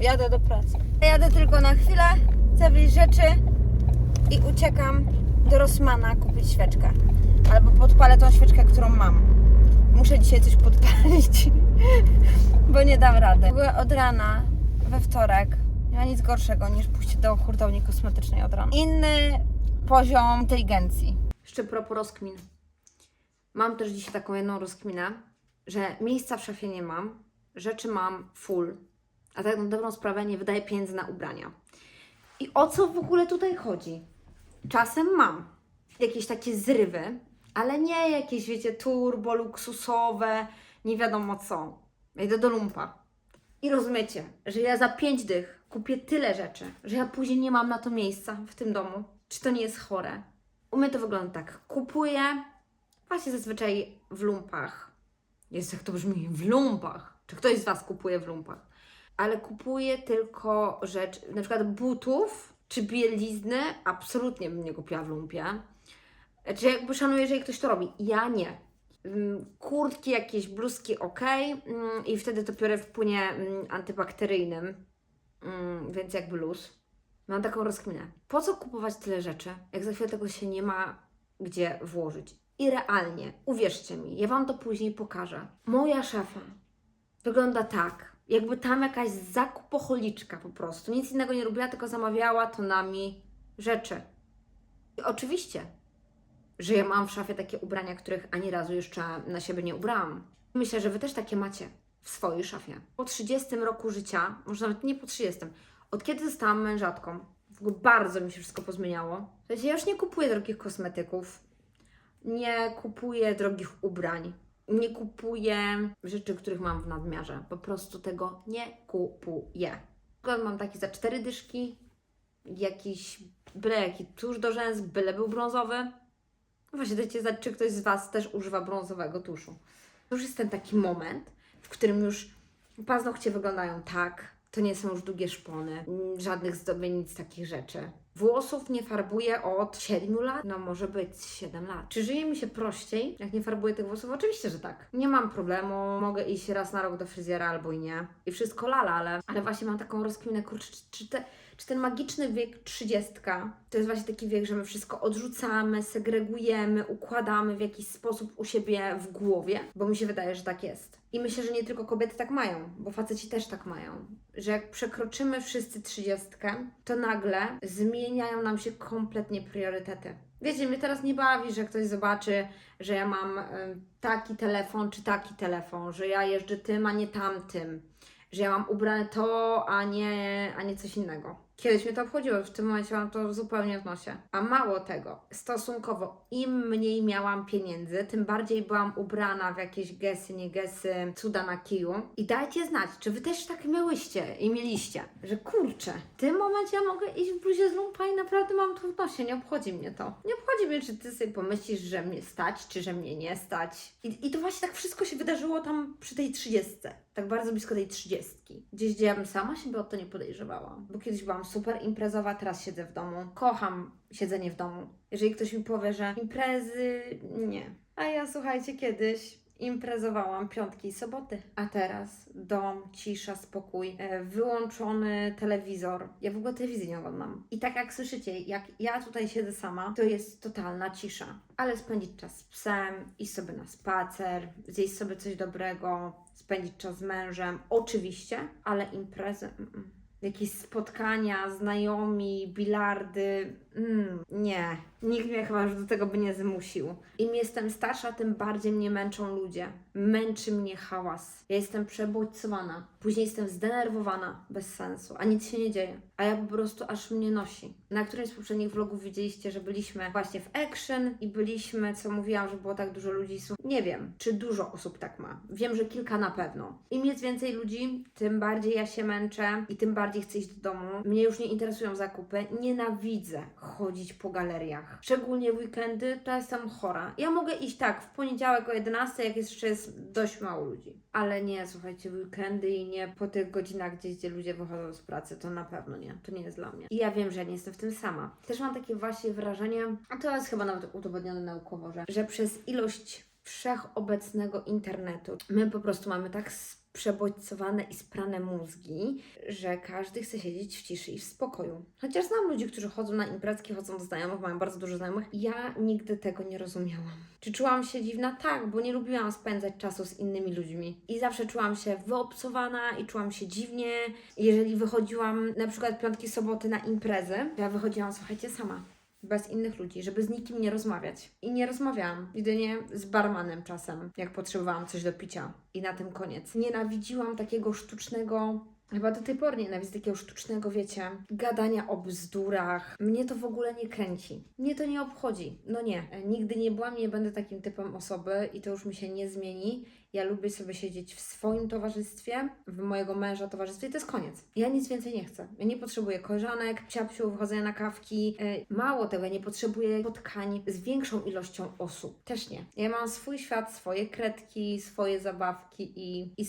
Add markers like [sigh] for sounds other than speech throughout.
Jadę do pracy. Jadę tylko na chwilę, zawieźć rzeczy i uciekam do Rossmana kupić świeczkę. Albo podpalę tą świeczkę, którą mam. Muszę dzisiaj coś podpalić, [laughs] bo nie dam rady. W ogóle od rana, we wtorek, nie ma nic gorszego niż pójść do hurtowni kosmetycznej od rana. Inny poziom inteligencji. Jeszcze propos rozkmin. Mam też dzisiaj taką jedną rozkminę, że miejsca w szafie nie mam, rzeczy mam full, a tak na dobrą sprawę nie wydaję pieniędzy na ubrania. I o co w ogóle tutaj chodzi? Czasem mam jakieś takie zrywy, ale nie jakieś, wiecie, turbo, luksusowe, nie wiadomo co. Idę do lumpa. I rozumiecie, że ja za pięć dych kupię tyle rzeczy, że ja później nie mam na to miejsca w tym domu. Czy to nie jest chore? U mnie to wygląda tak. Kupuję właśnie zazwyczaj w lumpach. Jest jak to brzmi, w lumpach. Czy ktoś z Was kupuje w lumpach? Ale kupuję tylko rzecz, na przykład butów czy bielizny, absolutnie bym nie kupiła w lumpie. Czy jakby szanuję, jeżeli ktoś to robi. Ja nie. Mm, Kurtki, jakieś bluzki ok, mm, i wtedy to biorę w płynie mm, antybakteryjnym, więc jakby luz. Mam taką rozkminę. Po co kupować tyle rzeczy, jak za chwilę tego się nie ma gdzie włożyć? I realnie, uwierzcie mi, ja Wam to później pokażę. Moja szafa wygląda tak, jakby tam jakaś zakupocholiczka po prostu. Nic innego nie robiła, tylko zamawiała tonami rzeczy. I oczywiście, że ja mam w szafie takie ubrania, których ani razu jeszcze na siebie nie ubrałam. Myślę, że Wy też takie macie w swojej szafie. Po 30 roku życia, może nawet nie po 30, od kiedy zostałam mężatką, w ogóle bardzo mi się wszystko pozmieniało. Sensie ja już nie kupuję drogich kosmetyków, nie kupuję drogich ubrań, nie kupuję rzeczy, których mam w nadmiarze. Po prostu tego nie kupuję. Mam takie za cztery dyszki, jakiś byle jaki tusz do rzęs, byle był brązowy. Właśnie dajcie znać, czy ktoś z Was też używa brązowego tuszu. To już jest ten taki moment, w którym już paznokcie wyglądają tak, to nie są już długie szpony, mm, żadnych zdobień, nic takich rzeczy. Włosów nie farbuję od 7 lat, no może być 7 lat. Czy żyje mi się prościej, jak nie farbuję tych włosów? Oczywiście, że tak. Nie mam problemu, mogę iść raz na rok do fryzjera albo i nie. I wszystko lala, ale, ale właśnie mam taką rozkminę, kurczę, czy, czy, te, czy ten magiczny wiek 30 to jest właśnie taki wiek, że my wszystko odrzucamy, segregujemy, układamy w jakiś sposób u siebie w głowie, bo mi się wydaje, że tak jest. I myślę, że nie tylko kobiety tak mają, bo faceci też tak mają, że jak przekroczymy wszyscy 30, to nagle zmieniają nam się kompletnie priorytety. Wiecie, mnie teraz nie bawi, że ktoś zobaczy, że ja mam y, taki telefon czy taki telefon, że ja jeżdżę tym, a nie tamtym, że ja mam ubrane to, a nie, a nie coś innego. Kiedyś mnie to obchodziło, w tym momencie mam to zupełnie w nosie. A mało tego, stosunkowo im mniej miałam pieniędzy, tym bardziej byłam ubrana w jakieś gesy, nie gesy, cuda na kiju. I dajcie znać, czy wy też tak miałyście i mieliście, że kurczę, w tym momencie ja mogę iść w bluzie z lumpa i naprawdę mam to w nosie, nie obchodzi mnie to. Nie obchodzi mnie, czy ty sobie pomyślisz, że mnie stać, czy że mnie nie stać. I, i to właśnie tak wszystko się wydarzyło tam przy tej trzydziestce. Tak bardzo blisko tej trzydziestki. Gdzieś, gdzie ja bym sama siebie o to nie podejrzewała. Bo kiedyś byłam super imprezowa, teraz siedzę w domu. Kocham siedzenie w domu. Jeżeli ktoś mi powie, że imprezy nie. A ja słuchajcie, kiedyś imprezowałam piątki i soboty. A teraz dom, cisza, spokój, e, wyłączony telewizor. Ja w ogóle telewizji nie oglądam. I tak jak słyszycie, jak ja tutaj siedzę sama, to jest totalna cisza. Ale spędzić czas z psem, iść sobie na spacer, zjeść sobie coś dobrego, spędzić czas z mężem, oczywiście, ale imprezy. Mm -mm. Jakieś spotkania, znajomi, bilardy. Mm, nie. Nikt mnie chyba już do tego by nie zmusił. Im jestem starsza, tym bardziej mnie męczą ludzie. Męczy mnie hałas. Ja jestem przebodźcowana. Później jestem zdenerwowana bez sensu, a nic się nie dzieje. A ja po prostu aż mnie nosi. Na którymś z poprzednich vlogów widzieliście, że byliśmy właśnie w action i byliśmy, co mówiłam, że było tak dużo ludzi. Nie wiem, czy dużo osób tak ma. Wiem, że kilka na pewno. Im jest więcej ludzi, tym bardziej ja się męczę i tym bardziej chcę iść do domu. Mnie już nie interesują zakupy. Nienawidzę chodzić po galeriach. Szczególnie w weekendy, to jestem chora. Ja mogę iść tak w poniedziałek o 11, jak jeszcze jest dość mało ludzi. Ale nie, słuchajcie, w weekendy i nie po tych godzinach gdzieś, gdzie ludzie wychodzą z pracy, to na pewno nie. To nie jest dla mnie. I ja wiem, że ja nie jestem w tym sama. Też mam takie właśnie wrażenie, a to jest chyba nawet udowodnione naukowo, że, że przez ilość wszechobecnego internetu. My po prostu mamy tak przebodźcowane i sprane mózgi, że każdy chce siedzieć w ciszy i w spokoju. Chociaż znam ludzi, którzy chodzą na imprezki, chodzą do znajomych, mają bardzo dużo znajomych. Ja nigdy tego nie rozumiałam. Czy czułam się dziwna? Tak, bo nie lubiłam spędzać czasu z innymi ludźmi. I zawsze czułam się wyobcowana i czułam się dziwnie. Jeżeli wychodziłam na przykład piątki, soboty na imprezy, ja wychodziłam, słuchajcie, sama bez innych ludzi, żeby z nikim nie rozmawiać. I nie rozmawiałam. Jedynie z barmanem czasem, jak potrzebowałam coś do picia. I na tym koniec. Nienawidziłam takiego sztucznego. Chyba do tej pory nienawidzę takiego sztucznego, wiecie, gadania o bzdurach. Mnie to w ogóle nie kręci. Mnie to nie obchodzi. No nie. Nigdy nie byłam i nie będę takim typem osoby i to już mi się nie zmieni. Ja lubię sobie siedzieć w swoim towarzystwie, w mojego męża towarzystwie i to jest koniec. Ja nic więcej nie chcę. Ja nie potrzebuję koleżanek, psiapsiu, wychodzenia na kawki. Yy, Mało tego, ja nie potrzebuję spotkań z większą ilością osób. Też nie. Ja mam swój świat, swoje kredki, swoje zabawki i, i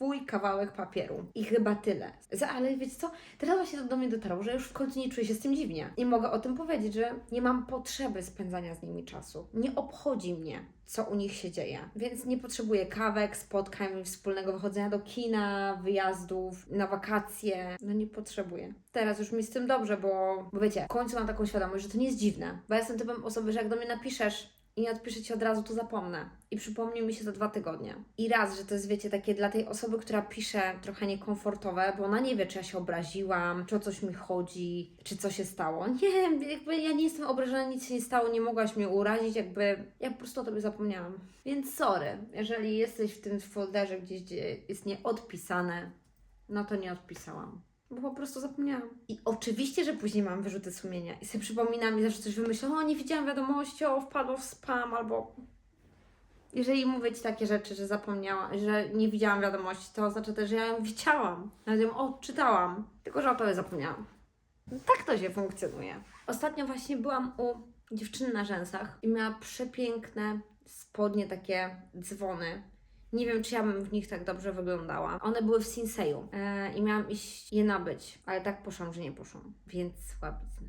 swój kawałek papieru. I chyba tyle. Ale wiecie co? Teraz właśnie to do mnie dotarło, że już w końcu nie czuję się z tym dziwnie. I mogę o tym powiedzieć, że nie mam potrzeby spędzania z nimi czasu. Nie obchodzi mnie, co u nich się dzieje. Więc nie potrzebuję kawek, spotkań, wspólnego wychodzenia do kina, wyjazdów, na wakacje. No nie potrzebuję. Teraz już mi z tym dobrze, bo, bo wiecie, w końcu mam taką świadomość, że to nie jest dziwne. Bo ja jestem typem osoby, że jak do mnie napiszesz i nie odpiszę Ci od razu, to zapomnę. I przypomni mi się za dwa tygodnie. I raz, że to jest, wiecie, takie dla tej osoby, która pisze trochę niekomfortowe, bo ona nie wie, czy ja się obraziłam, czy o coś mi chodzi, czy co się stało. [laughs] Nie, jakby ja nie jestem obrażona, nic się nie stało, nie mogłaś mnie urazić, jakby ja po prostu o Tobie zapomniałam. Więc sorry, jeżeli jesteś w tym folderze gdzieś, gdzie jest nieodpisane, no to nie odpisałam. Bo po prostu zapomniałam. I oczywiście, że później mam wyrzuty sumienia i sobie przypominam i zawsze coś wymyślam, o nie widziałam wiadomości, o wpadło w spam albo... Jeżeli mówię Ci takie rzeczy, że zapomniałam, że nie widziałam wiadomości, to oznacza też, że ja ją widziałam. Nawet ją odczytałam. Tylko, że o tobie zapomniałam. Tak to się funkcjonuje. Ostatnio właśnie byłam u dziewczyny na rzęsach i miała przepiękne spodnie, takie dzwony. Nie wiem, czy ja bym w nich tak dobrze wyglądała. One były w Sinseju e, i miałam iść je nabyć, ale tak poszłam, że nie poszłam, więc słabizna.